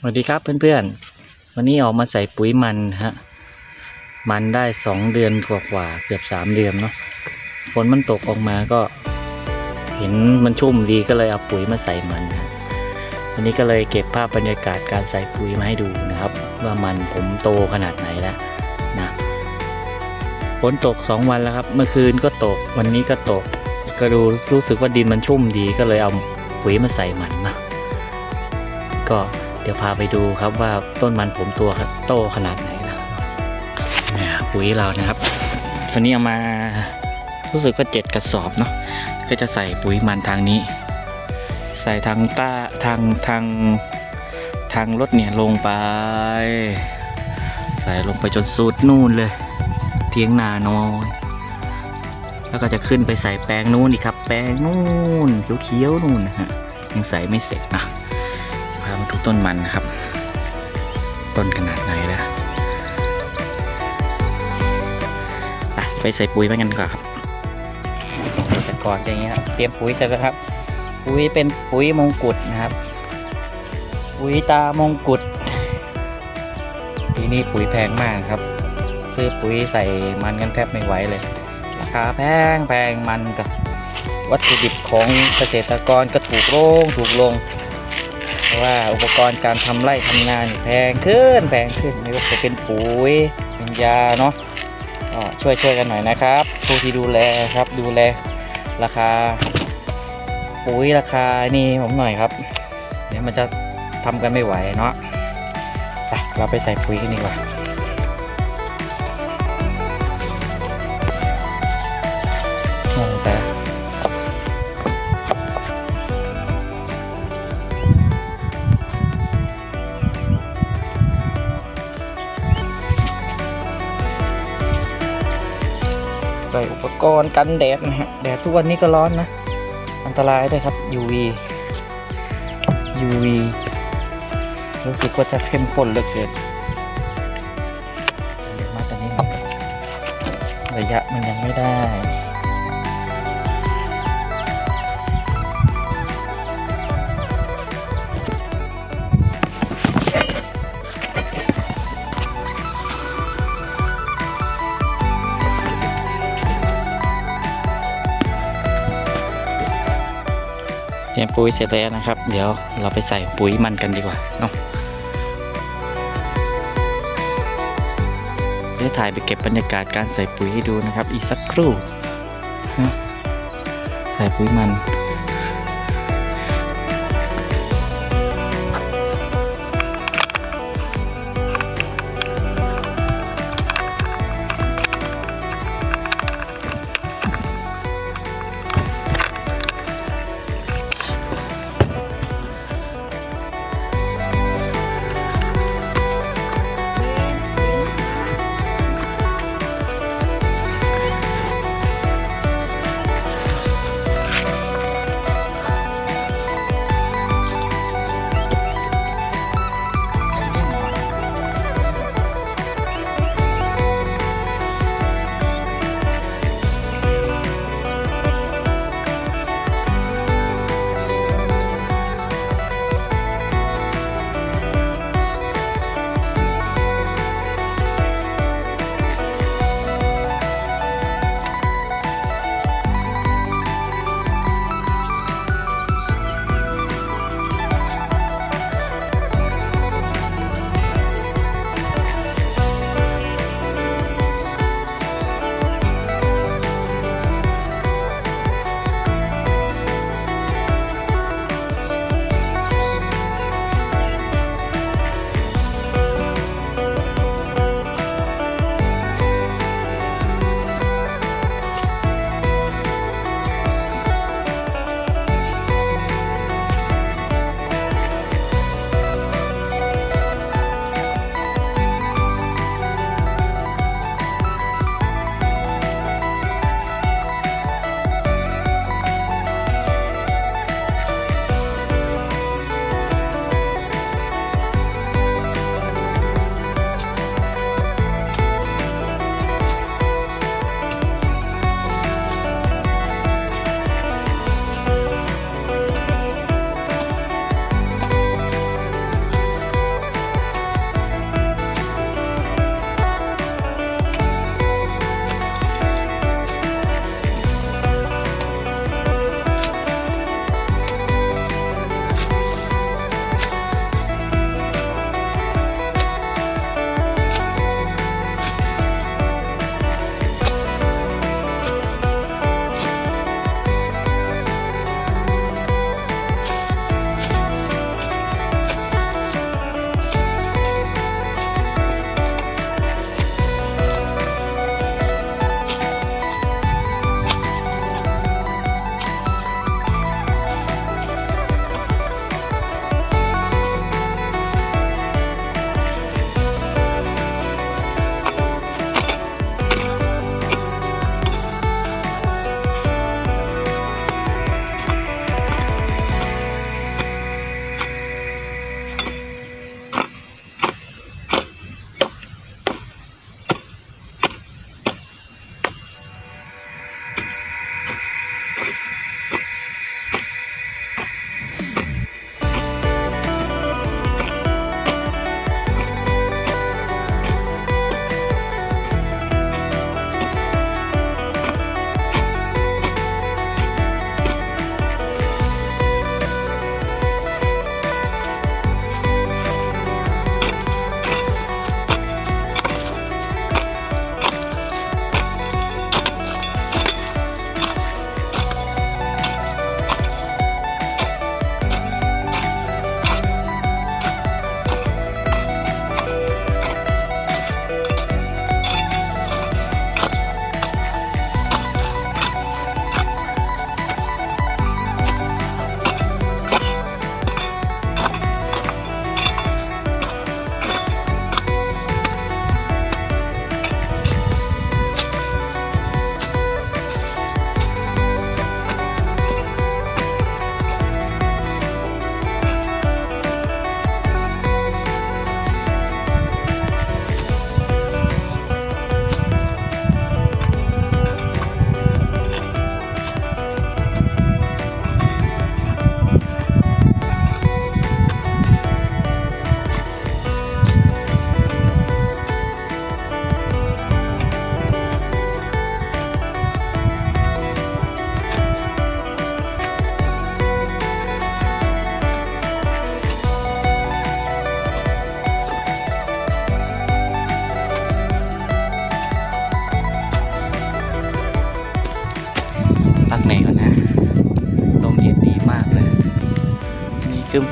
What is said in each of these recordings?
สวัสดีครับเพื่อนๆ วันนี้ออกมาใส่ปุ๋ยมันฮะ มันได้สองเดือนกว่าๆเกือบสามเดือนเนาะ ฝนมันตกออกมาก็ เห็นมันชุ่มดีก็เลยเอาปุ๋ยมาใส่มัน วันนี้ก็เลยเก็บภาพบรรยากาศการใส่ปุ๋ยมาให้ดูนะครับ ว่ามันผมโตขนาดไหนแล้วนะฝนตกสองวันแล้วครับ เมื่อคืนก็ตก วันนี้ก็ตก ก็ดูรู้สึกว่าดินมันชุ่มดีก็เลยเอาปุ๋ยมาใส่มันนะก็ ดี๋ยวพาไปดูครับว่าต้นมันผมตัวโตขนาดไหนนะเนี่ยปุ๋ยเรานะครับตัวนี้เอามารู้สึกว่าเจ็ดกระสอบเนาะก็จะใส่ปุ๋ยมันทางนี้ ใส่ทางต้าทางทางทางรถเนี่ยลงไป ใส่ลงไปจนสุดนู่นเลยเทียงนาน้อยแล้วก็จะขึ้นไปใส่แปลงนู่นอีกครับ แปลงนู่นเขียวๆนู่นนะฮะยังใส่ไม่เสร็จนะ พามาดูต้นมันนะครับ ต้นขนาดไหนนะไปใส่ปุ๋ยไปกันดีกว่อนครับแต่ก่อนอย่างนี้ครับเตรียมปุ๋ยเสร็จแล้วครับ ปุ๋ยเป็นปุ๋ยมงกุฎนะครับ ปุ๋ยตามงกุฎปีนี้ปุ๋ยแพงมากครับ ซื้อปุ๋ยใส่มันกันแทบไม่ไหวเลยราคาแพงแพงมันกับวัตถุดิบของเกษตรกรก็ถูกลงถูกลง ว่าอุปกรณ์การทำไร่ทำนานี่แพงขึ้นแพงขึ้นไม่ว่าจะเป็นปุ๋ยเป็นยาเนาะช่วยช่วยกันหน่อยนะครับ ผู้ที่ดูแลครับดูแลราคา ปุ๋ยราคานี่ผมหน่อยครับเดี๋ยวมันจะทำกันไม่ไหวเนาะไปเราไปใส่ปุ๋ยกันดีกว่า รณ์กันแดดนะฮะแดดทุกวันนี้ก็ร้อนนะ อันตรายด้วยครับ UV UV รู้สึกว่าจะเข้มข้นเหลือเกินเดี๋ยวมาตอนนี้ ระยะมันยังไม่ได้ ปุ๋ยเสร็จแล้วนะครับ เดี๋ยวเราไปใส่ปุ๋ยมันกันดีกว่าเนาะเดี๋ยวถ่ายไปเก็บบรรยากาศการใส่ปุ๋ยให้ดูนะครับ อีกสักครู่นะใส่ปุ๋ยมันน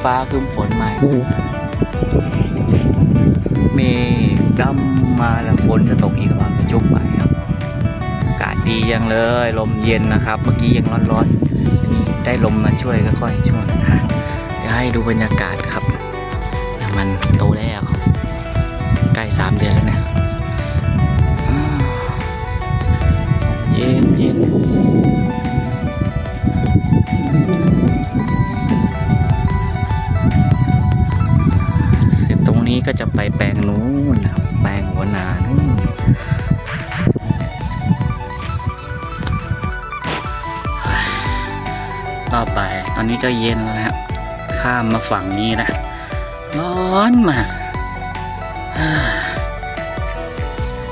ฟ้าครึ้มฝนมาเมฆดำมาแล้วฝนจะตกอีกหรือเปล่าชุกไปครับอากาศดียังเลย ลมเย็นนะครับ เมื่อกี้ยังร้อนๆนี่ได้ลมมาช่วยก็ค่อยช่วยนะเดี๋ยวให้ดูบรรยากาศครับเนี่ยมันโตแล้วใกล้สามเดือนแล้วเนะอืมเย็นเย็น ก็จะไปแปลงนู้นนะครับ แปลงหัวนานู่นต่อไปตอนนี้ก็เย็นแล้วนะครับข้ามมาฝั่งนี้นะ ร้อนมาก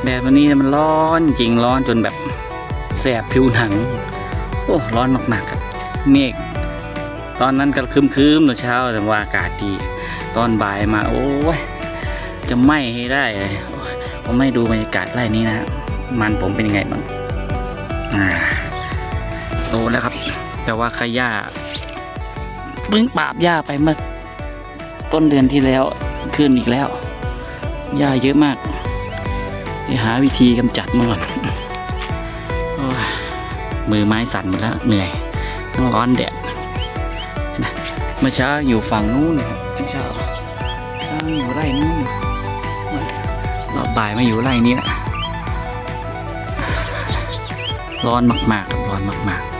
แดดวันนี้มันร้อนจริงร้อนจนแบบแสบผิวหนัง โอ้ร้อนมากๆครับ เมฆตอนนั้นก็ครึมๆตอนเช้าแต่ว่าอากาศดี ตอนบ่ายมาโอ้ย จะไหม้ให้ได้ ผมไม่ดูบรรยากาศไร่นี้นะมันผมเป็นยังไงบ้างอ่าโตแล้วครับ แต่ว่าขย่าเพิ่งปราบหญ้าไปเมื่อต้นเดือนที่แล้วขึ้นอีกแล้วหญ้าเยอะมากเดี๋ยวหาวิธีกำจัดมันก่อนอมือไม้สั่นหมดแล้วเหนื่อยต้องร้อนแดดเมื่อเช้าอยู่ฝั่งนู้นนะครับเมื่อเช้าอ้าวอยู่ไร่นู้น รอบบ่ายมาอยู่ไร่นี้นะร้อนมากๆร้อนมากๆ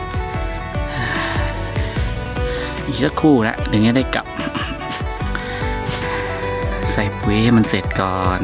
อีกสักครู่นะถึงจะได้กลับ ใส่ปุ๋ยให้มันเสร็จก่อน